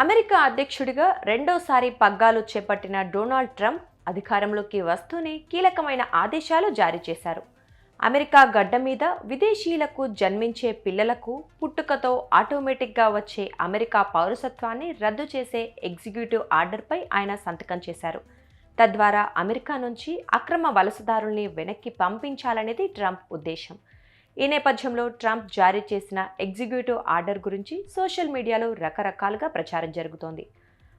America అధ్యక్షుడిగా రెండోసారి పగ్గాలు చేపట్టిన డొనాల్డ్ ట్రంప్ అధికారంలోకి వస్తూనే కీలకమైన ఆదేశాలు జారీ చేశారు. అమెరికా గడ్డ మీద విదేశీయులకు జన్మించే పిల్లలకు పుట్టుకతో ఆటోమేటిక్గా వచ్చే అమెరికా పౌరసత్వాన్ని రద్దు చేసే ఎగ్జిక్యూటివ్ ఆర్డర్పై ఆయన సంతకం చేశారు. తద్వారా అమెరికా నుంచి అక్రమ వలసదారుల్ని వెనక్కి పంపించాలనేది ట్రంప్ ఉద్దేశం. ఈ నేపథ్యంలో ట్రంప్ జారీ చేసిన ఎగ్జిక్యూటివ్ ఆర్డర్ గురించి సోషల్ మీడియాలో రకరకాలుగా ప్రచారం జరుగుతోంది.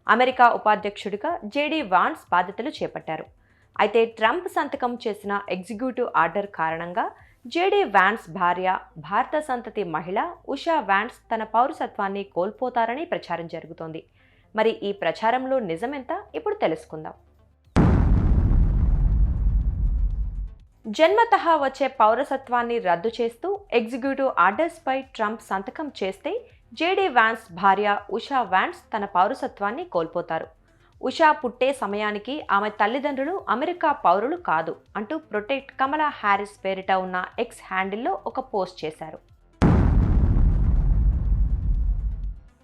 అమెరికా ఉపాధ్యక్షుడిగా జేడీ వాన్స్ బాధ్యతలు చేపట్టారు. అయితే ట్రంప్ సంతకం చేసిన ఎగ్జిక్యూటివ్ ఆర్డర్ కారణంగా జేడీ వ్యాన్స్ భార్య భారత సంతతి మహిళ ఉషా వ్యాన్స్ తన పౌరసత్వాన్ని కోల్పోతారని ప్రచారం జరుగుతోంది. మరి ఈ ప్రచారంలో నిజమెంత? ఇప్పుడు తెలుసుకుందాం. జన్మతః వచ్చే పౌరసత్వాన్ని రద్దు చేస్తూ ఎగ్జిక్యూటివ్ ఆర్డర్స్పై ట్రంప్ సంతకం చేస్తే జేడీ వ్యాన్స్ భార్య ఉషా వ్యాన్స్ తన పౌరసత్వాన్ని కోల్పోతారు. ఉషా పుట్టే సమయానికి ఆమె తల్లిదండ్రులు అమెరికా పౌరులు కాదు అంటూ ప్రొటెక్ట్ కమలా హ్యారిస్ పేరిట ఉన్న ఎక్స్ హ్యాండిల్లో ఒక పోస్ట్ చేశారు.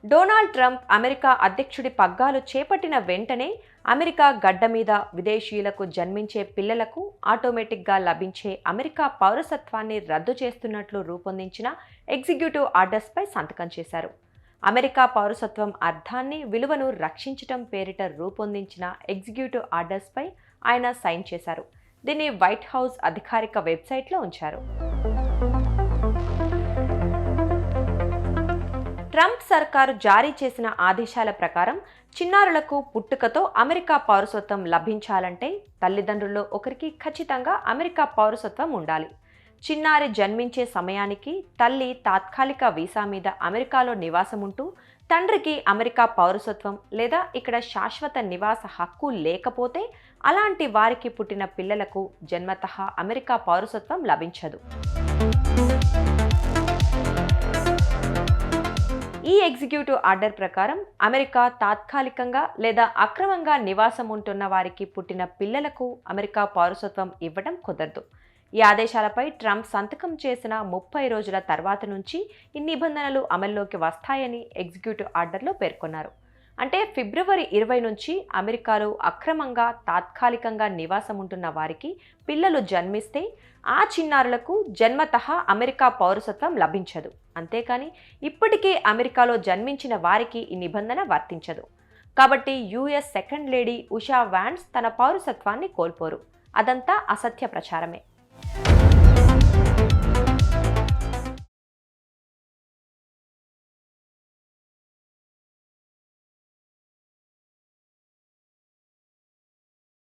డొనాల్డ్ ట్రంప్ అమెరికా అధ్యక్షుడి పగ్గాలు చేపట్టిన వెంటనే అమెరికా గడ్డ మీద విదేశీయులకు జన్మించే పిల్లలకు ఆటోమేటిక్గా లభించే అమెరికా పౌరసత్వాన్ని రద్దు చేస్తున్నట్లు రూపొందించిన ఎగ్జిక్యూటివ్ ఆర్డర్స్పై సంతకం చేశారు. అమెరికా పౌరసత్వం అర్థాన్ని విలువను రక్షించటం పేరిట రూపొందించిన ఎగ్జిక్యూటివ్ ఆర్డర్స్పై ఆయన సైన్ చేశారు. దీన్ని వైట్ హౌస్ అధికారిక వెబ్సైట్లో ఉంచారు. ట్రంప్ సర్కారు జారీ చేసిన ఆదేశాల ప్రకారం చిన్నారులకు పుట్టుకతో అమెరికా పౌరసత్వం లభించాలంటే తల్లిదండ్రుల్లో ఒకరికి ఖచ్చితంగా అమెరికా పౌరసత్వం ఉండాలి. చిన్నారి జన్మించే సమయానికి తల్లి తాత్కాలిక వీసా మీద అమెరికాలో నివాసం ఉంటూ తండ్రికి అమెరికా పౌరసత్వం లేదా ఇక్కడ శాశ్వత నివాస హక్కు లేకపోతే అలాంటి వారికి పుట్టిన పిల్లలకు జన్మతః అమెరికా పౌరసత్వం లభించదు. ఎగ్జిక్యూటివ్ ఆర్డర్ ప్రకారం అమెరికా తాత్కాలికంగా లేదా అక్రమంగా నివాసం ఉంటున్న వారికి పుట్టిన పిల్లలకు అమెరికా పౌరసత్వం ఇవ్వడం కుదరదు. ఈ ఆదేశాలపై ట్రంప్ సంతకం చేసిన ముప్పై రోజుల తర్వాత నుంచి ఈ నిబంధనలు అమల్లోకి వస్తాయని ఎగ్జిక్యూటివ్ ఆర్డర్లో పేర్కొన్నారు. అంటే ఫిబ్రవరి ఇరవై నుంచి అమెరికాలో అక్రమంగా తాత్కాలికంగా నివాసం ఉంటున్న వారికి పిల్లలు జన్మిస్తే ఆ చిన్నారులకు జన్మతః అమెరికా పౌరసత్వం లభించదు. అంతేకాని ఇప్పటికే అమెరికాలో జన్మించిన వారికి ఈ నిబంధన వర్తించదు. కాబట్టి US second lady Usha Vance తన పౌరసత్వాన్ని కోల్పోరు. అదంతా అసత్య ప్రచారమే.